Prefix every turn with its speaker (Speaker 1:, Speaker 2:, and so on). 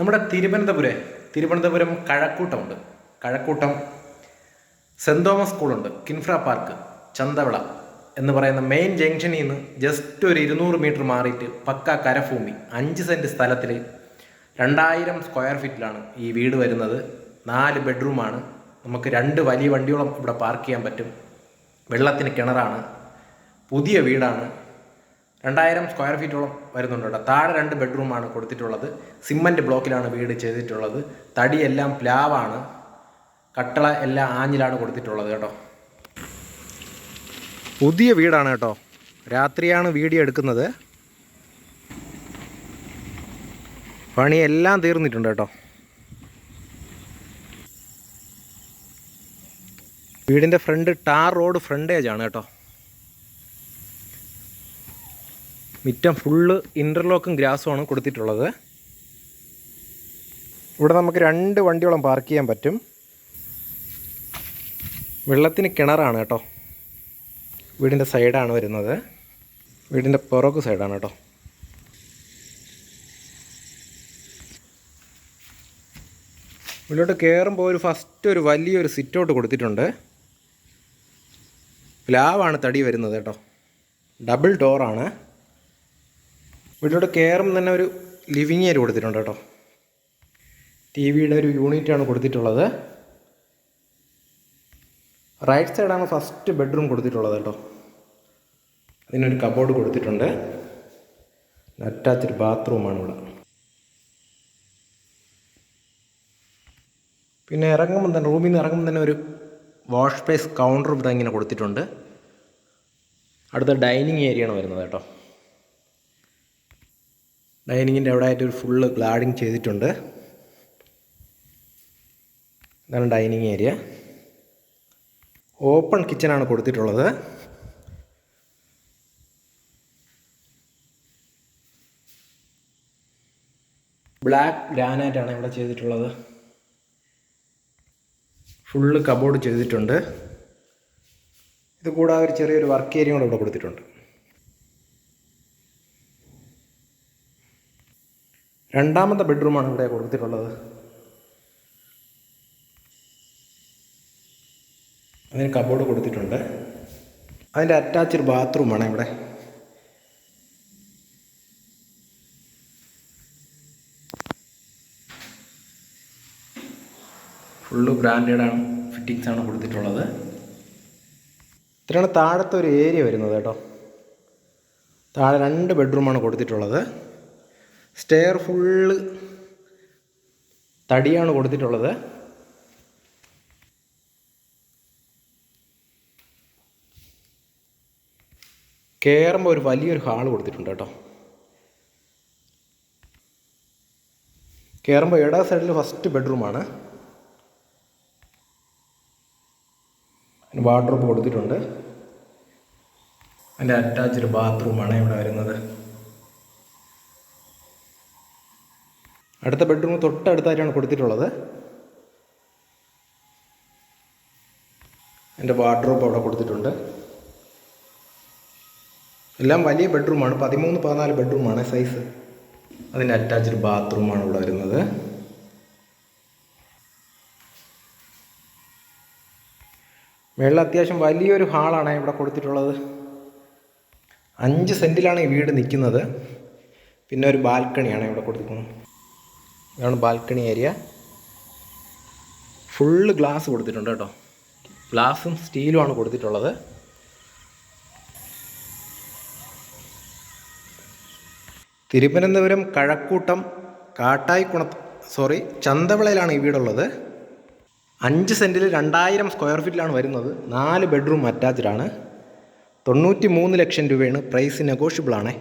Speaker 1: നമ്മുടെ തിരുവനന്തപുരം തിരുവനന്തപുരം കഴക്കൂട്ടമുണ്ട്. Kazhakkoottam Saint Thomas സ്കൂളുണ്ട് കിൻഫ്ര പാർക്ക് ചന്തവിള എന്ന് പറയുന്ന മെയിൻ ജംഗ്ഷനിൽ നിന്ന് ജസ്റ്റ് ഒരു ഇരുന്നൂറ് മീറ്റർ മാറിയിട്ട് പക്ക കരഭൂമി അഞ്ച് സെന്റ് സ്ഥലത്തിൽ രണ്ടായിരം സ്ക്വയർ ഫീറ്റിലാണ് ഈ വീട് വരുന്നത്. നാല് ബെഡ്റൂമാണ് നമുക്ക് രണ്ട് വലിയ വണ്ടിയോളം ഇവിടെ പാർക്ക് ചെയ്യാൻ പറ്റും. വെള്ളത്തിന് കിണറാണ്. പുതിയ വീടാണ്. രണ്ടായിരം സ്ക്വയർ ഫീറ്റോളം വരുന്നുണ്ട് കേട്ടോ. താഴെ രണ്ട് ബെഡ്റൂമാണ് കൊടുത്തിട്ടുള്ളത്. സിമന്റ് ബ്ലോക്കിലാണ് വീട് ചെയ്തിട്ടുള്ളത്. തടിയെല്ലാം പ്ലാവാണ്. കട്ടള എല്ലാം ആഞ്ഞിലാണ് കൊടുത്തിട്ടുള്ളത് കേട്ടോ. പുതിയ വീടാണ് കേട്ടോ. രാത്രിയാണ് വീഡിയോ എടുക്കുന്നത്. പണിയെല്ലാം തീർന്നിട്ടുണ്ട് കേട്ടോ. വീടിന്റെ ഫ്രണ്ട് ടാർ റോഡ് ഫ്രണ്ടേജാണ് കേട്ടോ. മിറ്റം ഫുള്ള് ഇന്റർലോക്കും ഗ്രാസുമാണ് കൊടുത്തിട്ടുള്ളത്. ഇവിടെ നമുക്ക് രണ്ട് വണ്ടിയോളം പാർക്ക് ചെയ്യാൻ പറ്റും. വെള്ളത്തിന് കിണറാണ് കേട്ടോ. വീടിന്റെ സൈഡാണ് വരുന്നത്. വീടിന്റെ പുറകു സൈഡാണ് കേട്ടോ. ഉള്ളിലോട്ട് കയറുമ്പോൾ ഒരു ഫസ്റ്റ് ഒരു വലിയൊരു സിറ്റൗട്ട് കൊടുത്തിട്ടുണ്ട്. പ്ലാവാണ് തടി വരുന്നത് കേട്ടോ. ഡബിൾ ഡോറാണ് വീട്ടിലോട്ട് കയറുമ്പോൾ തന്നെ ഒരു ലിവിങ് ഏരിയ കൊടുത്തിട്ടുണ്ട് കേട്ടോ. ടി വിയുടെ ഒരു യൂണിറ്റാണ് കൊടുത്തിട്ടുള്ളത്. റൈറ്റ് സൈഡാണ് ഫസ്റ്റ് ബെഡ്റൂം കൊടുത്തിട്ടുള്ളത് കേട്ടോ. അതിനൊരു കബോർഡ് കൊടുത്തിട്ടുണ്ട്. അറ്റാച്ച്ഡ് ബാത്റൂമാണ് ഇവിടെ. പിന്നെ ഇറങ്ങുമ്പോൾ തന്നെ റൂമിൽ നിന്ന് ഇറങ്ങുമ്പോൾ തന്നെ ഒരു വാഷ് സ്പേസ് കൗണ്ടർ ഇവിടെ ഇങ്ങനെ കൊടുത്തിട്ടുണ്ട്. അടുത്ത ഡൈനിങ് ഏരിയയാണ് വരുന്നത് കേട്ടോ. ഡൈനിങ്ങിന്റെ അവിടെ ആയിട്ട് ഒരു ഫുള്ള് ഗ്ലാഡിങ് ചെയ്തിട്ടുണ്ട്. ഇതാണ് ഡൈനിങ് ഏരിയ. ഓപ്പൺ കിച്ചനാണ് കൊടുത്തിട്ടുള്ളത്. ബ്ലാക്ക് ഗ്രാനൈറ്റ് ആണ് ഇവിടെ ചെയ്തിട്ടുള്ളത്. ഫുള്ള് കബോർഡ് ചെയ്തിട്ടുണ്ട്. ഇത് കൂടാതെ ഒരു ചെറിയൊരു വർക്ക് ഏരിയ കൂടെ ഇവിടെ കൊടുത്തിട്ടുണ്ട്. രണ്ടാമത്തെ ബെഡ്റൂമാണ് ഇവിടെ കൊടുത്തിട്ടുള്ളത്. അതിന് കബോർഡ് കൊടുത്തിട്ടുണ്ട്. അതിന്റെ അറ്റാച്ച്ഡ് ബാത്റൂമാണ് ഇവിടെ. ഫുള്ള് ഫിറ്റിങ്സ് ആണ് കൊടുത്തിട്ടുള്ളത്. ഇത്രയാണ് താഴത്തെ ഒരു ഏരിയ വരുന്നത് കേട്ടോ. താഴെ രണ്ട് ബെഡ്റൂമാണ് കൊടുത്തിട്ടുള്ളത്. സ്റ്റെയർ ഫുള്ള് തടിയാണ് കൊടുത്തിട്ടുള്ളത്. കയറുമ്പോൾ ഒരു വലിയൊരു ഹാൾ കൊടുത്തിട്ടുണ്ട് കേട്ടോ. കയറുമ്പോൾ ഇട സൈഡിൽ ഫസ്റ്റ് ബെഡ്റൂമാണ് വാർഡ്രോബ് കൊടുത്തിട്ടുണ്ട്. അതിന്റെ അറ്റാച്ച്ഡ് ബാത്റൂമാണ് ഇവിടെ വരുന്നത്. അടുത്ത ബെഡ്റൂം തൊട്ടടുത്തായിട്ടാണ് കൊടുത്തിട്ടുള്ളത്. എന്റെ വാർഡ്രോബ് അവിടെ കൊടുത്തിട്ടുണ്ട്. എല്ലാം വലിയ ബെഡ്റൂമാണ് പതിമൂന്ന് പതിനാല് ബെഡ്റൂമാണ് സൈസ് അതിന്റെ അറ്റാച്ച്ഡ് ബാത്റൂമാണ് ഇവിടെ വരുന്നത്. മേളിൽ അത്യാവശ്യം വലിയൊരു ഹാളാണ് ഇവിടെ കൊടുത്തിട്ടുള്ളത്. അഞ്ച് സെന്റിലാണ് ഈ വീട് നിൽക്കുന്നത്. പിന്നെ ഒരു ബാൽക്കണിയാണ് ഇവിടെ കൊടുത്തിരിക്കുന്നത്. ഇതാണ് ബാൽക്കണി ഏരിയ. ഫുള്ള് ഗ്ലാസ് കൊടുത്തിട്ടുണ്ട് കേട്ടോ. ഗ്ലാസും സ്റ്റീലുമാണ് കൊടുത്തിട്ടുള്ളത്. തിരുവനന്തപുരം കഴക്കൂട്ടം കാട്ടായിക്കുണ സോറി ചന്തവിളയിലാണ് ഈ വീടുള്ളത്. അഞ്ച് സെന്റിൽ രണ്ടായിരം സ്ക്വയർ ഫീറ്റിലാണ് വരുന്നത്. നാല് ബെഡ്റൂം അറ്റാച്ച്ഡാണ് തൊണ്ണൂറ്റി മൂന്ന് ലക്ഷം രൂപയാണ് പ്രൈസ് നെഗോഷ്യബിൾ ആണ്.